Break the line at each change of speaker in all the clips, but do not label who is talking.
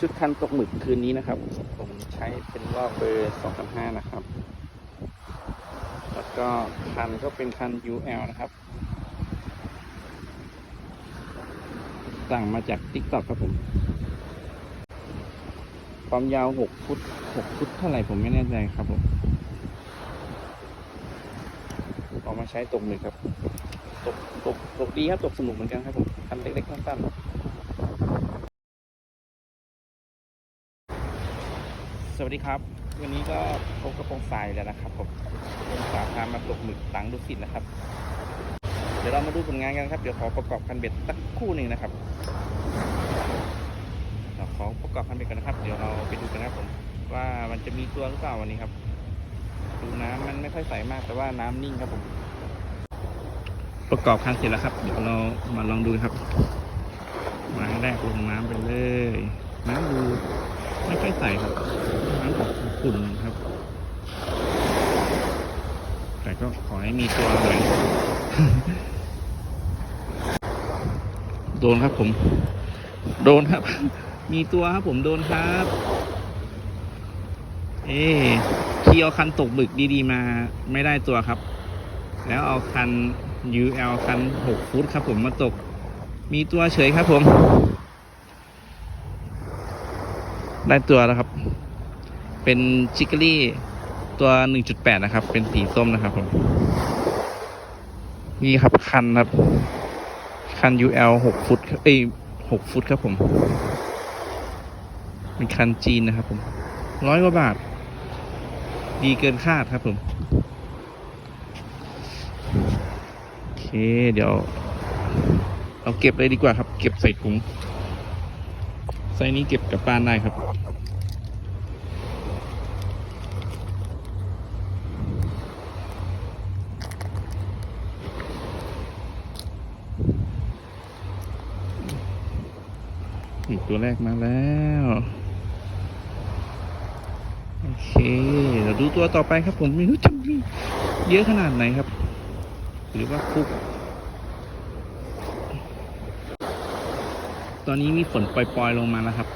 ชุดคันตกหมึกคืนนี้นะครับ ผมใช้เป็นรอบเบอร์2.5นะครับ แล้วก็คันก็เป็นคัน UL นะครับ สั่งมาจาก TikTok ครับผม ความยาว6ฟุต6ฟุตเท่าไหร่ผมไม่แน่ใจครับผมเอามาใช้ตกหมึกครับ ตกตกตกดีครับ ตกสนุกเหมือนกันครับผมคันเล็กๆสั้นๆ สวัสดีครับ วันนี้ก็พบกับโปงสายแล้วนะครับผมผมสาพามาตกหมึกตังดุสิตนะครับ เดี๋ยวเรามาดูผลงานกันครับ เดี๋ยวขอประกอบคันเบ็ดสักคู่หนึ่งนะครับเราขอประกอบคันเบ็ดกันนะครับ เดี๋ยวเราไปดูกันนะครับผมว่ามันจะมีตัวหรือเปล่าวันนี้ครับ ดูน้ำมันไม่ค่อยใสมากแต่ว่าน้ำนิ่งครับผม ประกอบคันเสร็จแล้วครับ เดี๋ยวเรามาลองดูครับวางแรกลงน้ำไปเลย น้ำดู ไม่ค่อยใสครับน้ำออกขุ่นครับ แต่ก็ขอให้มีตัวหน่อยโดนครับผม โดนครับ มีตัวครับผมโดนครับ เอ๊ะที่เอาคันตกบึกดีๆมาไม่ได้ตัวครับ แล้วเอาคัน UL คัน 6 ฟุตครับผมมาตก มีตัวเฉยครับผม ได้ตัวแล้วครับ เป็นชิคกรี่ตัว 1.8 นะครับ เป็นสีส้มนะครับผมนี่ครับคันครับ คัน UL 6 ฟุตเอ้ย6ฟุตครับผม เป็นคันจีนนะครับผมร้อยกว่าบาท ดีเกินคาดครับผมโอเคเดี๋ยวเอาเก็บเลยดีกว่าครับ เก็บใส่ถุง ไซนี้เก็บกลับบ้านได้ครับอีกตัวแรกมาแล้ว โอเคเราดูตัวต่อไปครับผมไม่รู้จะมีเยอะขนาดไหนครับ หรือว่าคุก ตอนนี้มีฝนปล่อยๆลงมาแล้วครับ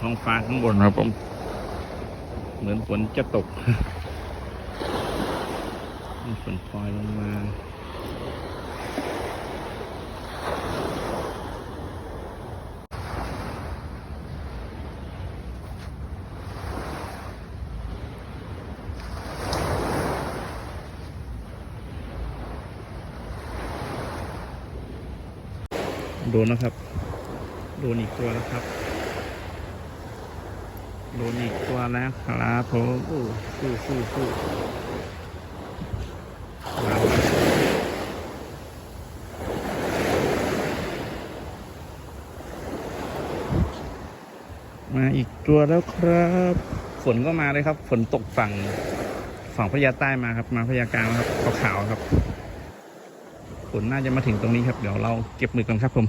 ท้องฟ้าข้างบนครับผม เหมือนฝนจะตก มีฝนปล่อยลงมาโดนแล้วครับ โดนอีกตัวแล้วครับ โดนอีกตัวแล้วครับผมโอ้สู้สู้สู้มามาอีกตัวแล้วครับ ฝนก็มาเลยครับ ฝนตกฝั่งฝั่งพญาใต้มาครับ มาพญากลางครับขาวๆครับฝนน่าจะมาถึงตรงนี้ครับ เดี๋ยวเราเก็บมือกันครับผม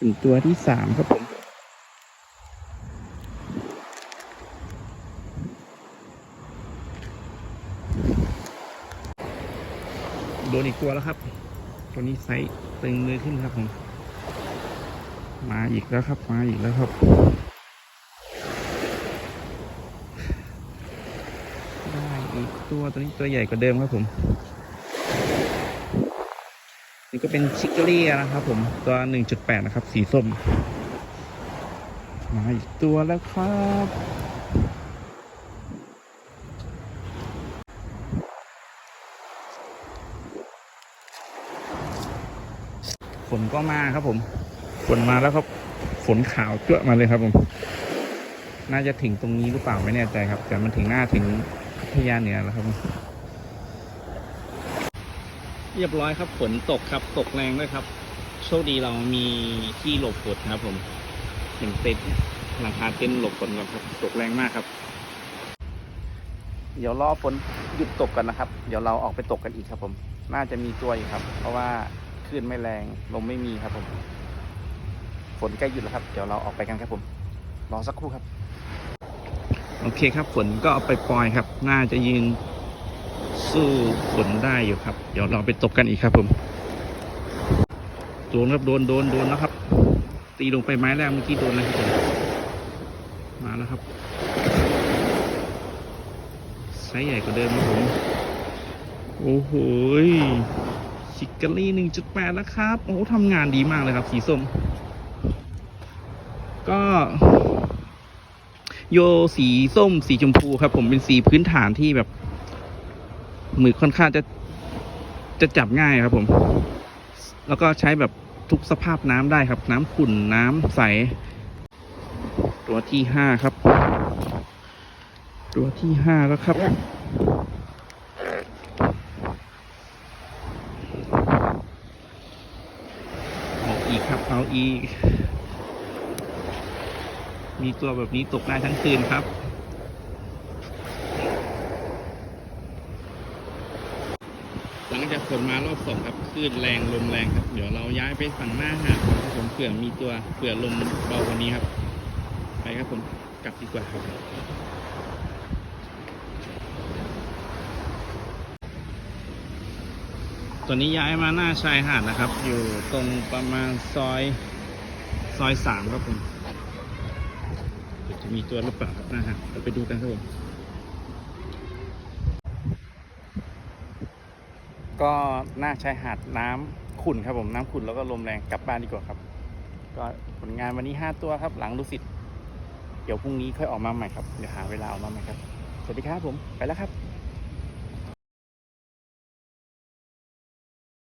ถึงตัวที่สามครับผม โดนอีกตัวแล้วครับ ตัวนี้ไซส์ตึงมือขึ้นครับผม มาอีกแล้วครับ มาอีกแล้วครับได้อีกตัวตัวนี้ตัวใหญ่กว่าเดิมครับผม นี่ก็เป็นชิคเกอรี่นะครับผมตัว 1.8 นะครับ สีส้ม มาอีกตัวแล้วครับฝนก็มาครับผม ฝนมาแล้วครับ ฝนขาวเจ้วมาเลยครับผม น่าจะถึงตรงนี้หรือเปล่าไม่แน่ใจครับ แต่มันถึงหน้าถึงพัทยาเหนือแล้วครับผม เรียบร้อยครับฝนตกครับตกแรงด้วยครับ โชคดีเรามีที่หลบฝนครับผมหนึ่งเต็นท์หลังคาเต็นท์หลบฝนก่อนครับ ตกแรงมากครับ เดี๋ยวรอฝนหยุดตกกันนะครับ เดี๋ยวเราออกไปตกกันอีกครับ ผม น่าจะมีตัวอยู่ครับ เพราะว่าคลื่นไม่แรงลมไม่มีครับผมฝนใกล้หยุดแล้วครับ เดี๋ยวเราออกไปกันครับผมรอสักครู่ครับ โอเคครับฝนก็เอาไปปล่อยครับ น่าจะยืน สู้ฝนได้อยู่ครับ เดี๋ยวเราไปตกกันอีกครับผมโดนครับโดนโดนโดนแล้วครับ ตีลงไปไม้แรกเมื่อกี้โดนแล้วครับผมมาแล้วครับไซส์ใหญ่กว่าเดิมครับผมโอ้โหชิคการี่หนึ่งจุดแปดแล้วครับ โอ้ทำงานดีมากเลยครับ สีส้ม ก็ โยสีส้มสีชมพูครับ ผมเป็นสีพื้นฐานที่แบบ มือค่อนข้างจะจะจับง่ายครับผม แล้วก็ใช้แบบทุกสภาพน้ำได้ครับ น้ำขุ่นน้ำใส ตัวที่ห้าครับ ตัวที่ห้าแล้วครับ เอาอีกครับเอาอีก มีตัวแบบนี้ตกได้ทั้งคืนครับ ลังจากฝนมารอบสองครับคลื่นแรงลมแรงครับ เดี๋ยวเราย้ายไปฝั่งหน้าหาดครับผมเผื่อมีตัวเผื่อลมเบากว่านี้ครับ ไปครับผมกลับดีกว่าครับตอนนี้ย้ายมาหน้าชายหาดนะครับ อยู่ตรงประมาณซอยซอยสามครับผมจะมีตัวหรือเปล่าครับน้าหาดเราไปดูกันครับผม ก็หน้าชายหาดน้ำขุ่นครับผมน้ำขุ่นแล้วก็ลมแรงกลับบ้านดีกว่าครับ ก็ผลงานวันนี้ห้าตัวครับ หลังดุสิตเดี๋ยวพรุ่งนี้ค่อยออกมาใหม่ครับ เดี๋ยวหาเวลาออกมาใหม่ครับ สวัสดีครับผม ไปแล้วครับ